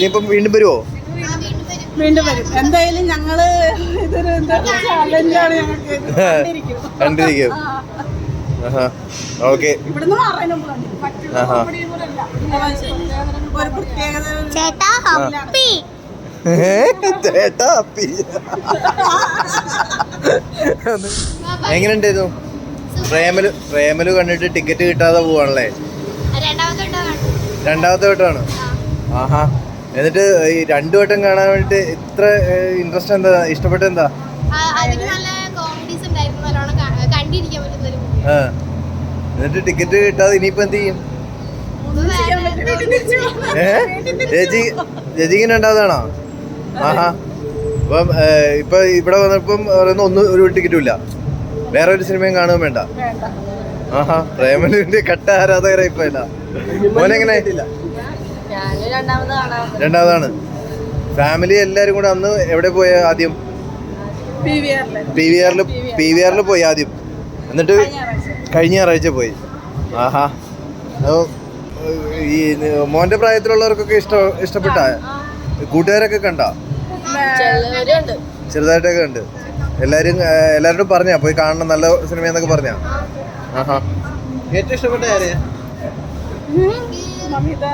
ഇനിയിപ്പം വീണ്ടും വരുമോ വീണ്ടും വരും. എന്തായാലും ഞങ്ങൾ ഇതൊരു ചാലഞ്ചാണ് ഞങ്ങൾക്ക്. കണ്ടിരിക്കും. ഓക്കെ. ചേട്ടാ ഹപ്പി. ചേട്ടാ എങ്ങനെയുണ്ടായിരുന്നു? പ്രേമൽ പ്രേമൽ കണ്ടിട്ട് ടിക്കറ്റ് കിട്ടാതെ പോവാണല്ലേ? രണ്ടാമത്തെ വട്ടമാണ്? ആഹാ. എന്നിട്ട് ഈ രണ്ടു വട്ടം കാണാൻ വേണ്ടിട്ട് ഇത്ര ഇൻട്രസ്റ്റ് എന്താ? ഇഷ്ടപ്പെട്ട എന്താ? ആ, അതിന് നല്ല കോമഡീസ് ഉണ്ടായിരുന്നു നല്ലോണം കണ്ടിരിക്കാൻ പറ്റുന്ന ഒരു movie. ആ. എന്നിട്ട് ടിക്കറ്റ് കിട്ടാതെ ഇനിയിപ്പോ എന്ത് ചെയ്യും? ചേച്ചിക്ക് രണ്ടാമതാണോ ആഹാ. അപ്പം ഇപ്പൊ ഇവിടെ വന്നപ്പം പറയുന്ന ഒന്നും ഒരു ടിക്കറ്റും ഇല്ല. വേറെ ഒരു സിനിമയും കാണുകയും വേണ്ട. വേണ്ട. ആഹാ. പ്രേമലുവിന്റെ കട്ട ആരാധകരായി ഇപ്പൊ ഇല്ല മോനെങ്ങനെ? രണ്ടാമതാണ്. ഫാമിലി എല്ലാരും കൂടെ അന്ന് എവിടെ പോയ ആദ്യം? പി വി ആറിൽ. പി വി ആറിൽ പി വി ആറിൽ പോയി ആദ്യം. എന്നിട്ട് കഴിഞ്ഞ ഞായറാഴ്ച പോയി. ആഹാ. അപ്പൊ, ഈ മോന്റെ പ്രായത്തിലുള്ളവർക്കൊക്കെ ഇഷ്ട ഇഷ്ടപ്പെട്ട? കൂട്ടുകാരൊക്കെ കണ്ട? ചെറുതായിട്ടൊക്കെ ഉണ്ട്. എല്ലാരും എല്ലാരോടും പറഞ്ഞ പറഞ്ഞാ പോയി കാണണം നല്ല സിനിമയെന്നൊക്കെ പറഞ്ഞാ. ആഹാ. ഏറ്റവും ഇഷ്ടപ്പെട്ട ആരെയാ ഇവിടെ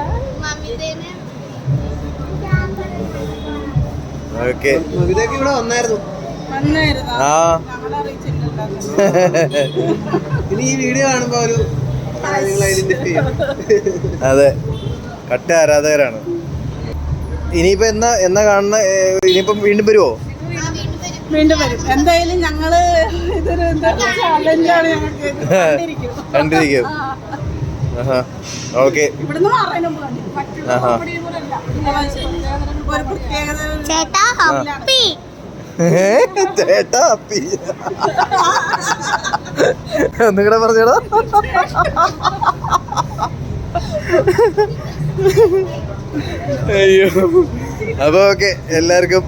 വന്നായിരുന്നു. വന്നായിരുന്നു? ആ. ഇനി ഈ വീഡിയോ കാണുമ്പോ ഒരു അതെ. കട്ട ആരാധകരാണ്. ഇനിയിപ്പോ എന്നാ എന്നാ കാണുന്ന ഇനിയിപ്പം വീണ്ടും വരുമോ വീണ്ടും വരും. എന്തായാലും ഞങ്ങൾ ഇതൊരു ചാലഞ്ചാണ് ഞങ്ങൾക്ക്. കണ്ടിരിക്കും. ഓക്കെ. ചേട്ടാ ഹപ്പി. ചേട്ടാ ഒന്നുകൂടെ അയ്യോ. അപ്പൊ ഓക്കെ എല്ലാവർക്കും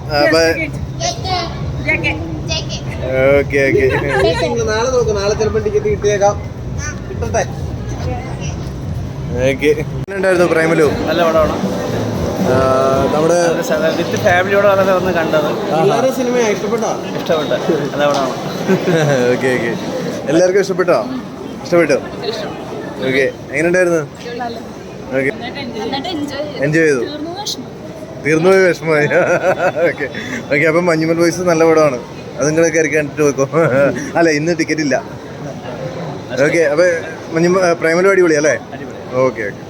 ഓക്കെ ഓക്കെ. നാളെ നോക്കും. നാളെ ചിലപ്പോൾ ടിക്കറ്റ് കിട്ടിയേക്കാം. കിട്ടട്ടെ. ഉണ്ടായിരുന്നു പ്രേമലു? നല്ല പടമാണ്. നമ്മുടെ വിത്ത് ഫാമിലിയോടെ വന്നത് വന്ന് കണ്ടത്. എല്ലാവരും സിനിമ ഇഷ്ടപ്പെട്ടോ? ഇഷ്ടപ്പെട്ട. നല്ല പടമാണ്. Okay okay. എല്ലാവർക്കും ഇഷ്ടപ്പെട്ടോ? ഇഷ്ടപ്പെട്ടു? ഓക്കെ എങ്ങനെയുണ്ടായിരുന്നു? ഓക്കെ. എൻജോയ് ചെയ്തു. തീർന്നു പോയി വിഷമമായി. ഓക്കെ. ഓക്കെ അപ്പം മഞ്ഞുമൽ വോയിസ് നല്ല പടമാണ്. അത് നിങ്ങൾ കയറി കണ്ടിട്ട് പോയിക്കോ. അല്ല ഇന്ന് ടിക്കറ്റ് ഇല്ല. ഓക്കെ അപ്പൊ പ്രൈമറി പ്രേമലു അടിപൊളി. അല്ലേ ഓക്കെ ഓക്കെ